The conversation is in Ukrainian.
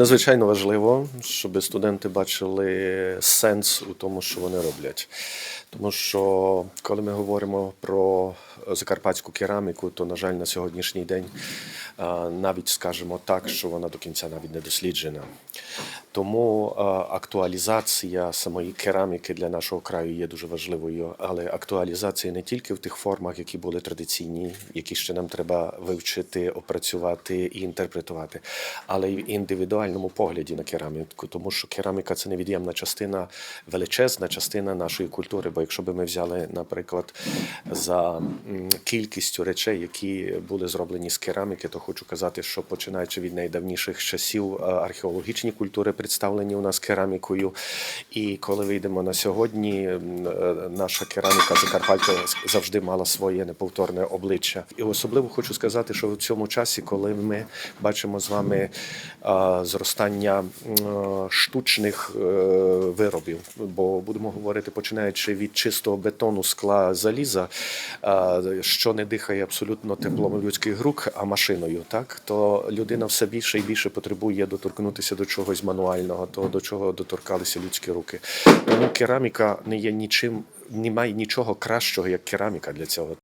Надзвичайно важливо, щоб студенти бачили сенс у тому, що вони роблять. Тому що коли ми говоримо про закарпатську кераміку, то, на жаль, на сьогоднішній день навіть скажемо так, що вона до кінця навіть не досліджена. Тому актуалізація самої кераміки для нашого краю є дуже важливою, але актуалізація не тільки в тих формах, які були традиційні, які ще нам треба вивчити, опрацювати і інтерпретувати, але й в індивідуальному погляді на кераміку, тому що кераміка це невід'ємна частина, величезна частина нашої культури. Бо якщо би ми взяли, наприклад, за кількістю речей, які були зроблені з кераміки, то хочу казати, що починаючи від найдавніших часів е, археологічні культури представлені у нас керамікою. І коли вийдемо на сьогодні, е, наша кераміка Закарпаття завжди мала своє неповторне обличчя. І особливо хочу сказати, що в цьому часі, коли ми бачимо з вами е, зростання штучних виробів, бо будемо говорити, починаючи від чистого бетону, скла, заліза, що не дихає абсолютно теплом людських рук, а машиною, так то людина все більше і більше потребує доторкнутися до чогось мануального, того до чого доторкалися людські руки. Тому кераміка не є нічим, немає нічого кращого, як кераміка для цього.